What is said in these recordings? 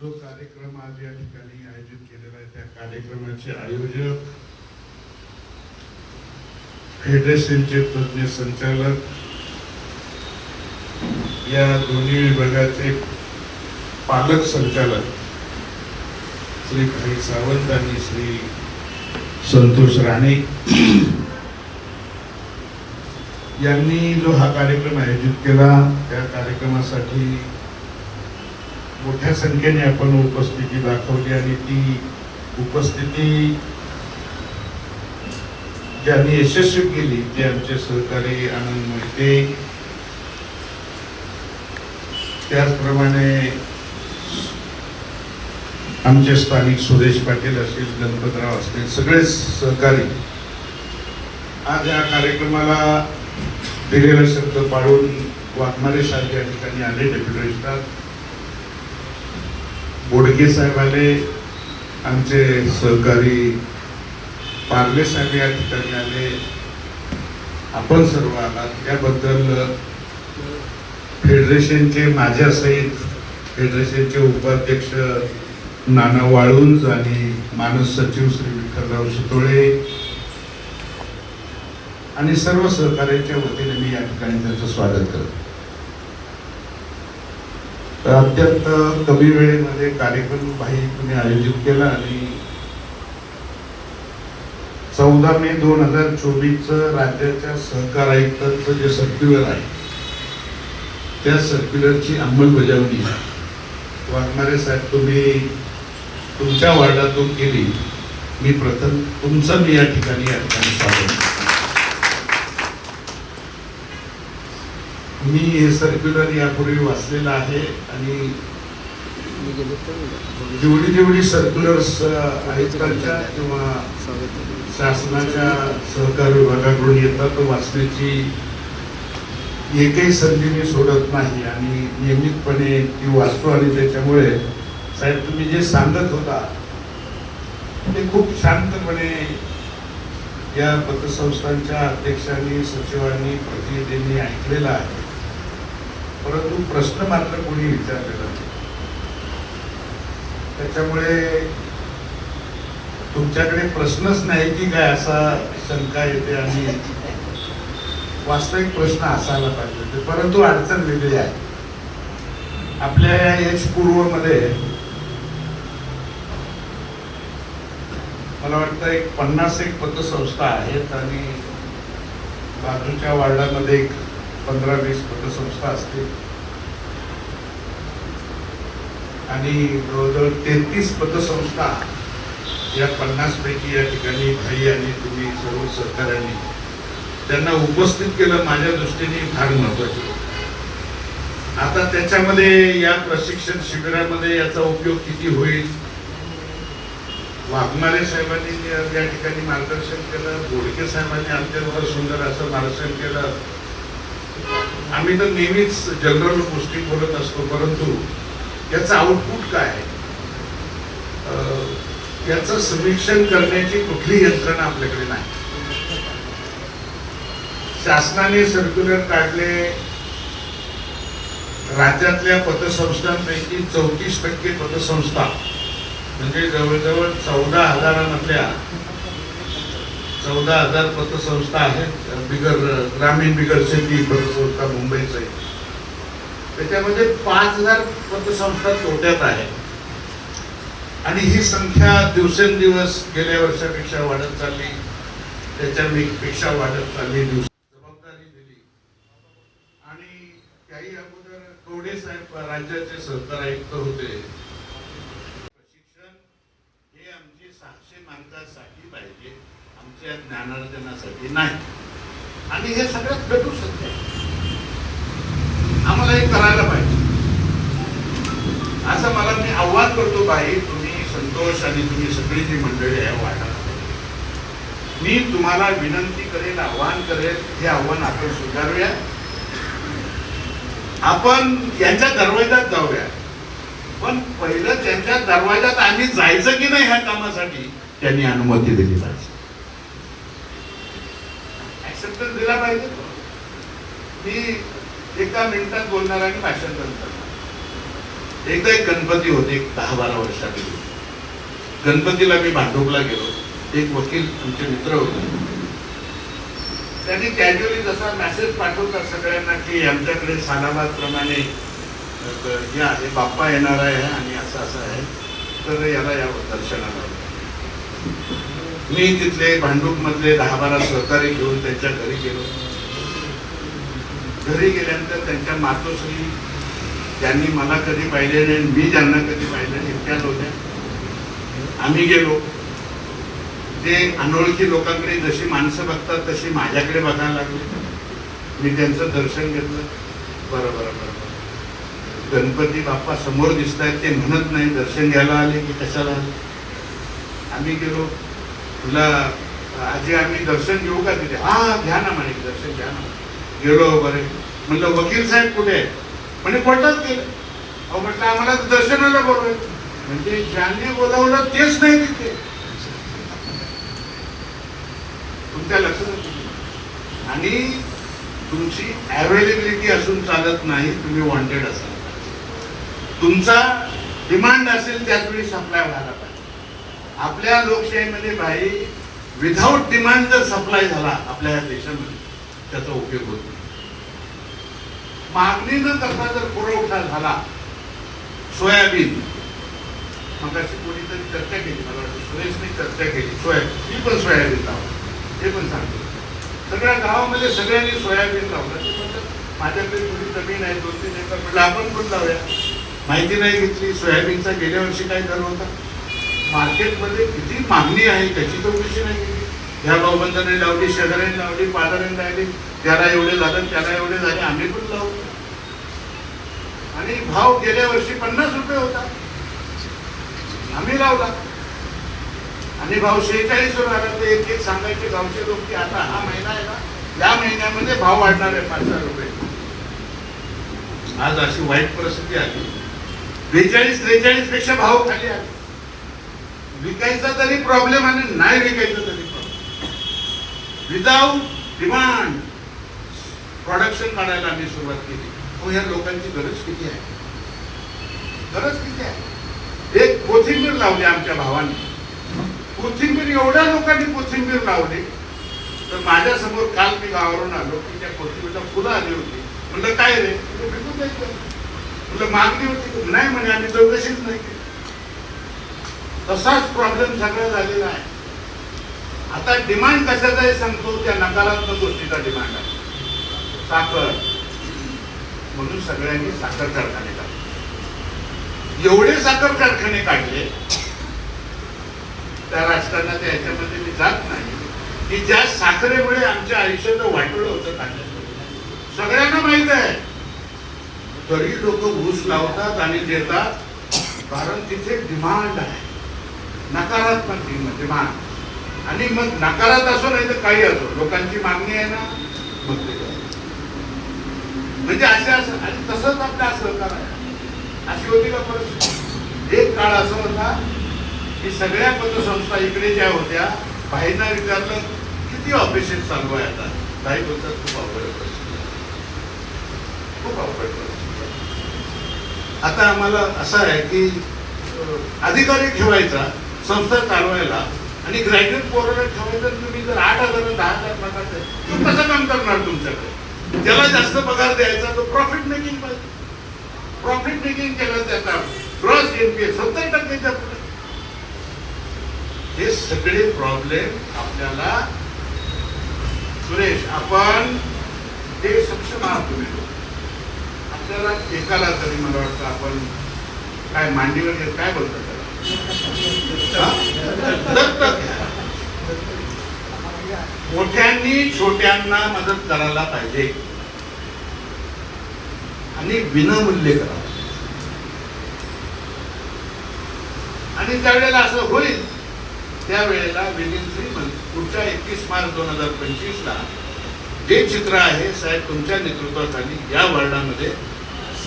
जो कार्यक्रम आज या ठिकाणी आयोजित केलेला आहे त्या कार्यक्रमाचे आयोजक फेडरेशनचे तज्ज्ञ संचालक या दोन्ही विभागाचे पालक संचालक श्री भाई सावंत आणि श्री संतोष राणे. यांनी जो हा कार्यक्रम आयोजित केला त्या कार्यक्रमासाठी मोठ्या संख्येने आपण उपस्थिती दाखवली आणि ती उपस्थिती ज्यांनी यशस्वी केली ते आमचे सहकारी आनंद मोहिते. त्याचप्रमाणे आमचे स्थानिक सुरेश पाटील असतील गणपतराव असतील सगळे सहकारी आज या कार्यक्रमाला दिलेला शब्द पाळून वाघमारे सारख्या ठिकाणी आले डेप्युटी बोडगे साहेब आले आमचे सहकारी पार्ले साहेब या ठिकाणी आले. आपण सर्व आलात. त्याबद्दल फेडरेशनचे माझ्यासहित फेडरेशनचे उपाध्यक्ष नाना वाळुंज आणि मानस सचिव श्री विठ्ठलराव शितोळे आणि सर्व सहकार्याच्या वतीने मी या ठिकाणी त्यांचं स्वागत करतो. तर अत्यंत कमी वेळेमध्ये कार्यक्रम भाई तुम्ही आयोजित केला आणि चौदा मे दोन हजार चोवीसचं राज्याच्या सहकार आयुक्तांचं जे सर्क्युलर आहे त्या सर्क्युलरची अंमलबजावणी वाघमारे साहेब तुम्ही तुमच्या वार्डातून केली. मी प्रथम तुमचं मी या ठिकाणी या ठिकाणी स्वागत मी हे सर्क्युलर यापूर्वी वाचलेलं आहे आणि जेवढी जेवढी सर्क्युलर्स आयुक्तांच्या किंवा शासनाच्या सहकार विभागाकडून येतात तो वाचण्याची एकही संधी मी सोडत नाही आणि नियमितपणे ती वाचतो आणि त्याच्यामुळे साहेब तुम्ही जे सांगत होता ते खूप शांतपणे या पतसंस्थांच्या अध्यक्षांनी सचिवांनी प्रतिनिधींनी ऐकलेलं आहे. परंतु प्रश्न मात्र कोणी विचारलेला त्याच्यामुळे तुमच्याकडे प्रश्नच नाही की काय असा शंका येते आणि वास्तविक प्रश्न असायला पाहिजे परंतु अडचण वेगळी आहे. आपल्या या एच पूर्वमध्ये मला वाटतं एक पन्नास एक पतसंस्था आहेत आणि बाजूच्या वार्डामध्ये एक पंधरा वीस पतसंस्था असतील. आणि जवळजवळ तेहतीस पतसंस्था या पन्नास पैकी या ठिकाणी भाई आणि तुम्ही सर्व सहकार्यांनी त्यांना उपस्थित केलं. माझ्या दृष्टीने फार महत्त्वाचे आता त्याच्यामध्ये या प्रशिक्षण शिबिरामध्ये याचा उपयोग किती होईल? वाघमारे साहेबांनी या या ठिकाणी मार्गदर्शन केलं. बोडके साहेबांनी अत्यंत सुंदर असं मार्गदर्शन केलं. आम्ही तर नेहमीच जनरल गोष्टी बोलत असतो परंतु याचं आउटपुट काय याचं समीक्षण करण्याची कुठली यंत्रणा आपल्याकडे नाही. शासनाने सर्क्युलर काढले राज्यातल्या पतसंस्थांपैकी चौतीस टक्के पतसंस्था म्हणजे जवळजवळ चौदा हजारामधल्या चौदा हजार पतसंस्था आहेत. बिगर ग्रामीण बिगर शेती पतसंस्था मुंबईच आहे. त्याच्यामध्ये पाच हजार पतसंस्था तोट्यात आहे आणि ही संख्या दिवसेंदिवस गेल्या वर्षापेक्षा वाढत चालली. त्याच्या पेक्षा वाढत चालली दिवस जबाबदारी दिली. आणि त्याही अगोदर कवडे साहेब राज्याचे सहकार आयुक्त होते प्रशिक्षण हे आमची सातशे मार्कासाठी पाहिजे त्या ज्ञानार्जनासाठी नाही. आणि हे सगळ्यात भेटू शकते आम्हाला हे करायला पाहिजे. असं मला मी आव्हान करतो बाई तुम्ही संतोष आणि तुम्ही सगळी जी मंडळी आहे वाढा मी तुम्हाला विनंती करेल आव्हान करेल हे आव्हान आपण स्वीकारूया. आपण यांच्या दरवाजात जाऊया. पण पहिलं त्यांच्या दरवाजात आम्ही जायचं की नाही ह्या कामासाठी त्यांनी अनुमती दिली पाहिजे. ऍक्सेप्टन्स पाहिजे? मी एका मिनिटात बोलणार आणि भाषण करणार एकदा एक गणपती होते एक दहा बारा वर्षापूर्वी. गणपतीला मी भांडुपला गेलो. एक वकील तुमचे मित्र होते. त्यांनी कॅज्युअली जसा मेसेज पाठवतात सगळ्यांना की आमच्याकडे सालाबाद प्रमाणे अ, हे आहे बाप्पा येणार आहे आणि असं असं आहे तर याला या दर्शनाला मी तिथले भांडूप मधले दहा बारा सहकारी घेऊन त्यांच्या घरी गेलो. घरी गेल्यानंतर त्यांच्या मातोश्री त्यांनी मला कधी पाहिले नाही मी ज्यांना कधी पाहिलं नाही इतक्याच होत्या आम्ही गेलो. ते अनोळखी लोकांकडे जशी माणसं बघतात तशी माझ्याकडे बघायला लागले. मी त्यांचं दर्शन घेतलं. बरं बरं बरं बरं. गणपती बाप्पा समोर दिसत आहेत ते म्हणत नाही दर्शन घ्यायला आले की कशाला आले? आम्ही गेलो. तुला आजी आम्ही दर्शन घेऊ का तिथे? हा घ्या ना म्हणे दर्शन घ्या ना. गेलो बरे. म्हणलं वकील साहेब कुठे आहे म्हणे कोर्टात गेले. अहो म्हटलं आम्हाला दर्शनाला बोलवाय म्हणजे ज्याने बोलावलं तेच नाही तिथे. तुमच्या लक्षात आणि तुमची अवेलेबिलिटी असून चालत नाही तुम्ही वॉन्टेड असाल. तुमचा डिमांड असेल त्याच वेळी सप्लाय व्हायला पाहिजे. आपल्या लोकशाहीमध्ये भाई विधाऊट डिमांड जर सप्लाय झाला आपल्या या देशामध्ये त्याचा उपयोग होतो मागणी न करता जर पुरवठा झाला सोयाबीन मग अशी कोणीतरी चर्चा केली मला वाटतं सुरेशने चर्चा केली सोयाबीन मी पण सोयाबीन लावलं हे पण सांगतो. सगळ्या गावामध्ये सगळ्यांनी सोयाबीन लावलं. ते म्हणतात, माझ्याकडे थोडी जमीन आहे दोन तीन एकर म्हटलं आपण पण लावूया. माहिती नाही घेतली सोयाबीनचा गेल्या वर्षी काय दर होता? मार्केटमध्ये किती मागणी आहे त्याची चौकशी नाही. केली ह्या भाऊबंधाने लावली शेजाऱ्यांनी लावली पाजाऱ्यांनी लावली त्याला एवढे झालं त्याला एवढे झाले आम्ही पण लावू. आणि भाव गेल्या वर्षी पन्नास रुपये होता. आम्ही लावला. आणि भाव शेहेचाळीस वर ते एक एक सांगायचे गावचे लोक की आता हा महिना आहे ना या महिन्यामध्ये भाव वाढणार आहे पाच सहा रुपये. आज अशी वाईट परिस्थिती आली. बेचाळीस त्रेचाळीसपेक्षा भाव खाली आले. विकायचा तरी प्रॉब्लेम आणि नाही विकायचा तरी प्रॉब्लेम विदाऊट डिमांड प्रोडक्शन काढायला आम्ही सुरुवात केली. हो या लोकांची गरज किती आहे? गरज किती आहे? एक कोथिंबीर लावली आमच्या भावाने. कोथिंबीर एवढ्या लोकांनी कोथिंबीर लावली तर माझ्यासमोर काल मी गावावरून आलो की त्या कोथिंबीरला फुलं आली होती. म्हणलं काय रे? म्हणलं, जायचं द्यायचं? म्हणलं मागणी होती. नाही म्हणे आम्ही चौकशीच नाही केली. तसाच प्रॉब्लेम सगळा झालेला आहे. आता डिमांड कशाचा आहे सांगतो? त्या नकारात्मक गोष्टीचा डिमांड आहे. साखर. म्हणून सगळ्यांनी साखर कारखाने काढले. एवढे साखर कारखाने काढले त्या राजकारणाच्या याच्यामध्ये मी जात नाही. की ज्या साखरेमुळे आमच्या आयुष्याचं वाटलं होतं काढण्याचं. सगळ्यांना माहीत आहे. तरी लोक घूस लावतात आणि देतात. कारण तिथे डिमांड आहे. नकारात्मक म्हणजे मान. आणि मग नकारात असो नाही तर काही असो लोकांची मागणी आहे ना मग ते म्हणजे असे असं आणि तसंच आपल्या सहकार आहे. अशी होती का परिस्थिती? एक काळ असं होता की सगळ्या पतसंस्था इकडे ज्या होत्या बाईंना विचारलं किती ऑफिसेस चालू आहे आता? काही बोलतात खूप अवघड परिस्थिती. खूप अवघड परिस्थिती आता आम्हाला असं आहे की अधिकारी ठेवायचा संस्था चालवायला आणि ग्रॅज्युएट पोराला ठेवायचं तुम्ही जर आठ हजार दहा हजार पगार तो कसं काम करणार तुमच्याकडे? ज्याला जास्त पगार द्यायचा तो प्रॉफिट मेकिंग पाहिजे. प्रॉफिट मेकिंग केलं त्याचा ग्रॉस एनपीए सत्तर टक्क्याच्या पुढे. हे सगळे प्रॉब्लेम आपल्याला सुरेश आपण ते सक्षम आहात तुम्ही. आपल्याला एकाला तरी मला वाटतं आपण काय मांडीवर काय बोलतात? दत्तक मोठ्यांनी छोट्यांना मदत करायला पाहिजे. आणि विनामूल्य करा आणि त्यावेळेला असं होईल त्यावेळेला विलीन थ्री पुढच्या एकतीस मार्च दोन हजार पंचवीस ला जे चित्र आहे साहेब तुमच्या नेतृत्वाखाली या वर्डामध्ये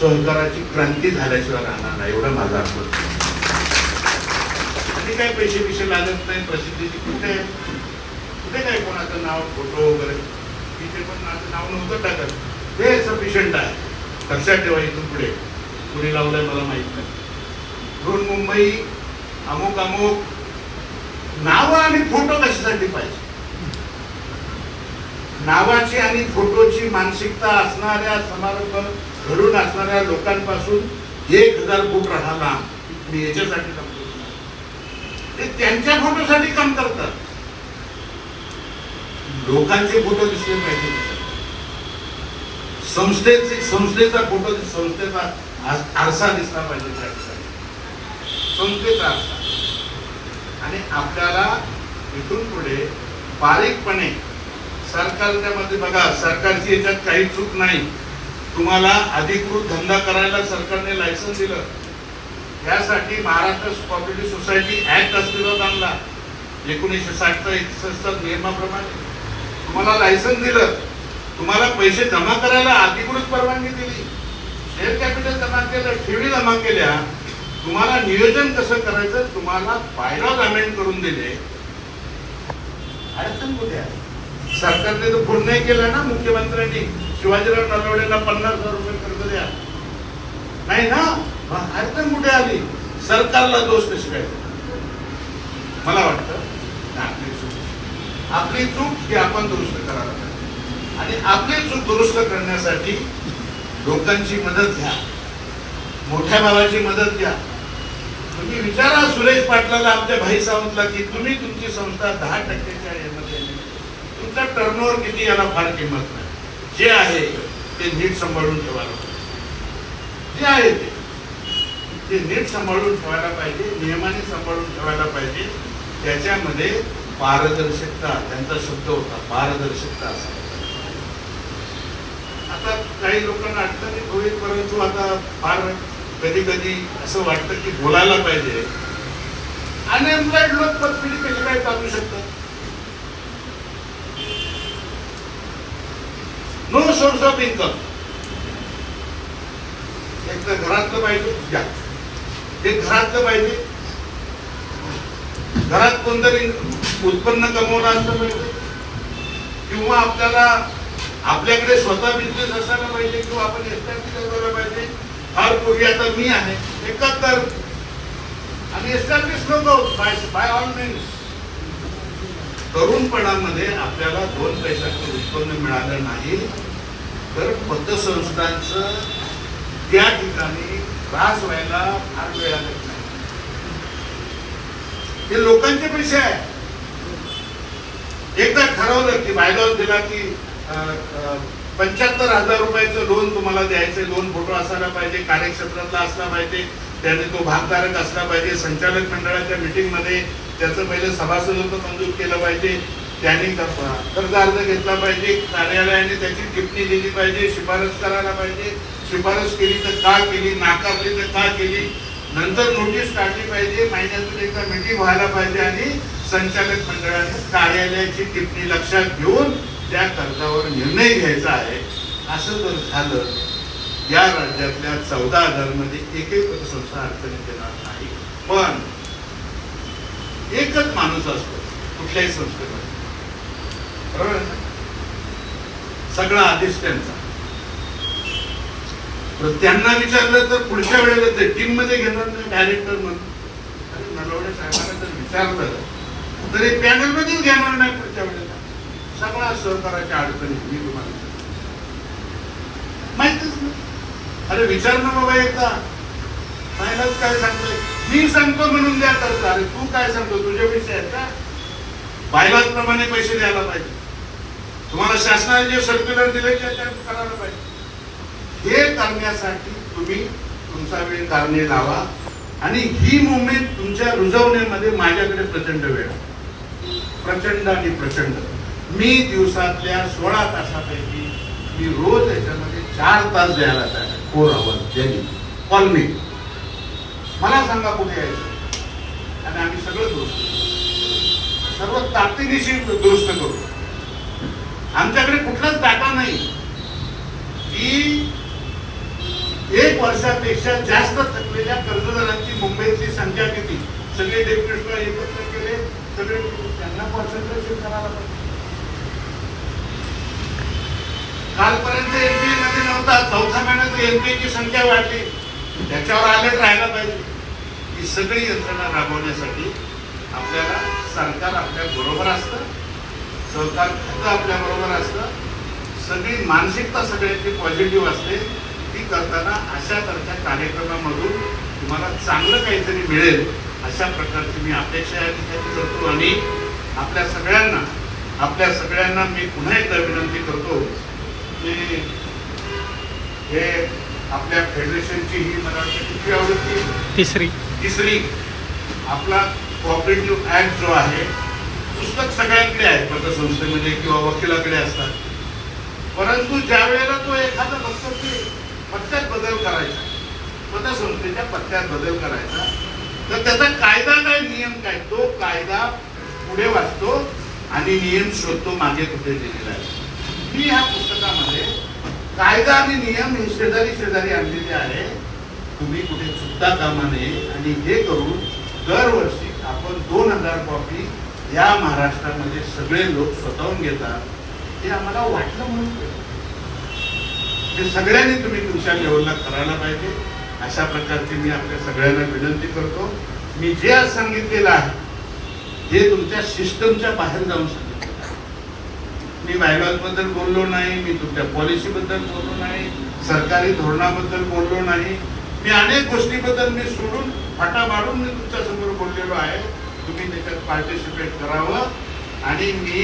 सहकाराची क्रांती झाल्याशिवाय राहणार नाही एवढं माझा अर्थ आणि काय पैसे पिसे लागत नाही प्रसिद्धीची कुठे कुठे काय कोणाचं नाव फोटो वगैरे? तिथे पण माझं नाव नव्हतं टाकत. हे सफिशियंट आहे. लक्षात ठेवा इथून पुढे. कुणी लावलंय मला माहीत नाही. दोन मुंबई अमुक अमुक. नावं आणि फोटो कशासाठी पाहिजे? नावाची आणि फोटोची मानसिकता असणाऱ्या समारंभ घडून असणाऱ्या लोकांपासून एक हजार फूट राहिला मी याच्यासाठी ते त्यांच्या फोटोसाठी काम करतात. लोकांचे फोटो दिसले पाहिजे. संस्थेचे संस्थेचा फोटो संस्थेचा आरसा दिसला पाहिजे त्या ठिकाणी. संस्थेचा आरसा. आणि आपल्याला इथून पुढे बारीकपणे सरकारच्या मध्ये बघा सरकारची याच्यात काही चूक नाही. तुम्हाला अधिकृत धंदा करायला सरकारने लायसन्स दिलं. यासाठी महाराष्ट्र कॉपरेटिव्ह सोसायटी ऍक्ट अस्तित्वात आणला. एकोणीसशे साठच्या एकसष्ट नियमाप्रमाणे. तुम्हाला लायसन्स दिलं. तुम्हाला पैसे जमा करायला अधिकृत परवानगी दिली. शेअर कॅपिटल जमा केलं ठेवी जमा केल्या. तुम्हाला नियोजन कसं करायचं तुम्हाला बायलॉज अमेंड करून दिले. अडचण कुठे आहे? सरकारने तो पूर्ण नाही केला ना मुख्यमंत्र्यांनी. शिवाजीराव नलवडेंना पन्नास हजार रुपये कर्ज द्या. नाही ना? अडचण कुठे आली? सरकारला दोष कशी काय? मला वाटतं आपली चूक. आपली चूक ही आपण दुरुस्त करायला पाहिजे. आणि आपली चूक दुरुस्त करण्यासाठी लोकांची मदत घ्या. मोठ्या भावाची मदत घ्या. तुम्ही विचारा सुरेश पाटलाला आमच्या भाई सावंतला की तुम्ही तुमची संस्था दहा टक्क्याच्या यामध्ये तुमचा टर्नओव्हर किती याला फार किंमत नाही. जे आहे ते नीट सांभाळून ठेवायला जे आहे ते. ते नीट सांभाळून ठेवायला पाहिजे नियमाने सांभाळून ठेवायला पाहिजे. त्याच्यामध्ये पारदर्शकता त्यांचा शब्द होता पारदर्शकता आता काही लोकांना अडचणी होईल परंतु आता फार कधी कधी असं वाटतं की बोलायला पाहिजे. अनएम्प्लॉईड लोक पतपिढी कशी काय चालू शकतात. नो सोर्स ऑफ इन्कम एक तर घरातलं पाहिजे घ्या ते घरातलं पाहिजे. घरात कोणतरी उत्पन्न कमवलं असलं पाहिजे. किंवा आपल्याला आपल्याकडे स्वतः बिझनेस असायला पाहिजे किंवा आपण एस्टॅब्लिश करायला पाहिजे. फार पूर्वी आता मी आहे एकाहत्तर. आणि एस्टॅब्लिश नको बाय बाय ऑल मीन्स तरुणपणामध्ये आपल्याला दोन पैशाचं उत्पन्न मिळालं नाही. तर पतसंस्थांचं त्या ठिकाणी त्रास व्हायला फार वेळ लागत नाही. हे लोकांचे पैसे आहे एकदा ठरवलं की बायलॉज दिला की पंच्याहत्तर हजार रुपयाचं लोन तुम्हाला द्यायचं लोन फोटो असायला पाहिजे कार्यक्षेत्रातला असला पाहिजे त्याने तो भागधारक असला पाहिजे. संचालक मंडळाच्या मीटिंगमध्ये त्याचं पहिले सभासदत्व मंजूर केलं पाहिजे. त्याने कर्ज अर्ज घेतला पाहिजे. कार्यालयाने त्याची टिप्पणी दिली पाहिजे. शिफारस करायला पाहिजे. शिफारस केली तर का केली नाकारली तर का केली. नंतर नोटीस काढली पाहिजे महिन्यातून एकदा मिटिंग व्हायला पाहिजे आणि संचालक मंडळाने कार्यालयाची टिप्पणी लक्षात घेऊन त्या कर्जावर निर्णय घ्यायचा आहे. असं जर झालं या राज्यातल्या चौदा हजारमध्ये एकही पतसंस्था अडचणीत येणार नाही. पण एकच माणूस असतो कुठल्याही संस्थेमध्ये. बरोबर सगळा आदेश त्यांचा. तर त्यांना विचारलं तर पुढच्या वेळेला ते टीममध्ये घेणार नाही डायरेक्टर म्हणून. अरे नलवडे साहेबांना जर विचारलं तर हे पॅनल मध्येच घेणार नाही पुढच्या वेळेला. सगळ्या सहकाराच्या अडचणी मी तुम्हाला माहितीच नाही. अरे विचार ना बाबा एकदा. फायनाच काय सांगतोय? मी सांगतो म्हणून द्या करता अरे तू काय सांगतो? तुझे विषय आहेत का? बायलाच प्रमाणे पैसे द्यायला पाहिजे. तुम्हाला शासनाने जे सर्क्युलर दिले ते त्या करायला पाहिजे. हे करण्यासाठी तुम्ही तुमचा वेळ कारणे लावा. आणि ही मुवमेंट तुमच्या रुजवण्यामध्ये माझ्याकडे प्रचंड वेळ. प्रचंड आणि प्रचंड. मी दिवसातल्या सोळा तासापैकी मी रोज याच्यामध्ये चार तास द्यायला तयार फोर आवर्स डेली कॉल मी मला सांगा कुठे यायचं? आणि आम्ही सगळं दुरुस्त. सर्व ताकदीनिशी दुरुस्त करू. आमच्याकडे कुठलाच डाटा नाही. की एक वर्षापेक्षा जास्त थकलेल्या कर्जदारांची मुंबईतली संख्या किती? सगळे डेप्युटेशन एकत्र केले सगळे त्यांना कॉन्सन्ट्रेशन करायला पाहिजे कालपर्यंत एनपीए मध्ये नव्हता चौथ्या महिन्यात एमपीए ची संख्या वाढली. त्याच्यावर अलर्ट राहायला पाहिजे. ही सगळी यंत्रणा राबवण्यासाठी आपल्याला सरकार आपल्या बरोबर असतं सहकार खातं आपल्या बरोबर असतं. सगळी मानसिकता सगळ्यांची पॉझिटिव्ह असते. करताना अशा तऱ्हेच्या कार्यक्रमामधून तुम्हाला चांगलं काहीतरी मिळेल अशा प्रकारची मी अपेक्षा या ठिकाणी करतो आणि आपल्या सगळ्यांना आपल्या सगळ्यांना मी पुन्हा एकदा विनंती करतो की हे आपल्या फेडरेशनची ही मला किती आवडती तिसरी. तिसरी. आपला कॉपरेटिव्ह ऍक्ट जो आहे पुस्तक सगळ्यांकडे आहे पतसंस्थेमध्ये किंवा वकिलाकडे असतात. परंतु ज्या वेळेला तो एखादा की पत्त्यात बदल करायचा. पतसंस्थेच्या पत्त्यात बदल करायचा. तर त्याचा कायदा काय नियम काय? तो कायदा पुढे वाचतो आणि नियम शोधतो मागे कुठे दिलेला आहे. मी ह्या पुस्तकामध्ये कायदा आणि नियम हे शेजारी शेजारी आणलेले आहे. तुम्ही कुठे चुकता कामा नये. आणि हे करून दरवर्षी आपण दोन हजार कॉपी या महाराष्ट्रामध्ये सगळे लोक स्वतःहून घेतात. हे आम्हाला वाटलं म्हणून. हे सगळ्यांनी तुम्ही तुमच्या लेवलला करायला पाहिजे. अशा प्रकारची मी आपल्या सगळ्यांना विनंती करतो. मी जे आज सांगितलेलं आहे हे तुमच्या सिस्टमच्या बाहेर जाऊन सांगितलेलं आहे. मी बायलॉजबद्दल बोललो नाही मी तुमच्या पॉलिसीबद्दल बोललो नाही सरकारी धोरणाबद्दल बोललो नाही. मी अनेक गोष्टीबद्दल मी सोडून फाटा मारून मी तुमच्यासमोर बोललेलो आहे. तुम्ही त्याच्यात पार्टिसिपेट करावं. आणि मी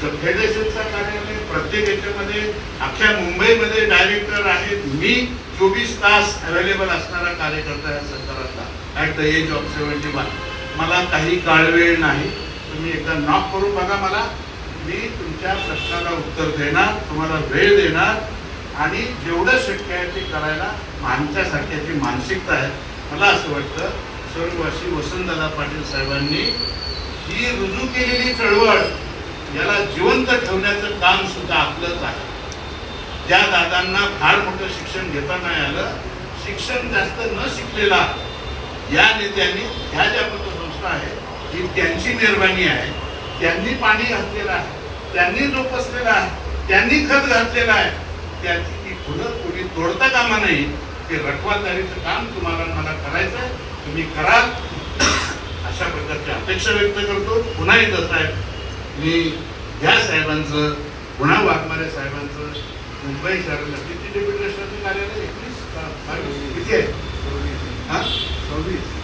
आमचं फेडरेशनचा कार्यालय प्रत्येक याच्यामध्ये अख्ख्या मुंबईमध्ये डायरेक्टर आहेत. मी चोवीस तास अवेलेबल असणारा कार्यकर्ता या सरकारातला at the age of seventy one मला काही काळवेळ नाही. तुम्ही एकदा नॉक करून बघा मला. मी तुमच्या प्रश्नाला उत्तर देणार तुम्हाला वेळ देणार. आणि जेवढं शक्य आहे ते करायला आमच्यासारख्याची मानसिकता आहे मला असं वाटतं सर्ववासी वसंतदादा पाटील साहेबांनी ही रुजू केलेली चळवळ याला जिवंत ठेवण्याचं काम सुद्धा आपलंच आहे. ज्या दादांना फार मोठं शिक्षण घेता नाही आलं शिक्षण जास्त न शिकलेला या नेत्यांनी ह्या ज्या पतसंस्था आहेत ही त्यांची मेहरबानी आहे. त्यांनी पाणी घातलेलं आहे. त्यांनी जोपसलेला आहे. त्यांनी खत घातलेला आहे. त्याची ती फुलं कोणी तोडता कामा नाही. ते रखवादारीचं काम तुम्हाला मला करायचं आहे तुम्ही कराल अशा प्रकारची अपेक्षा व्यक्त करतो. पुन्हा एकदा साहेब मी या साहेबांचं पुन्हा वाघमारे साहेबांचं मुंबई शहराला किती डेप्युटेशनचं कार्यालय? एकवीस बावीस? किती आहे? हां? सव्वीस.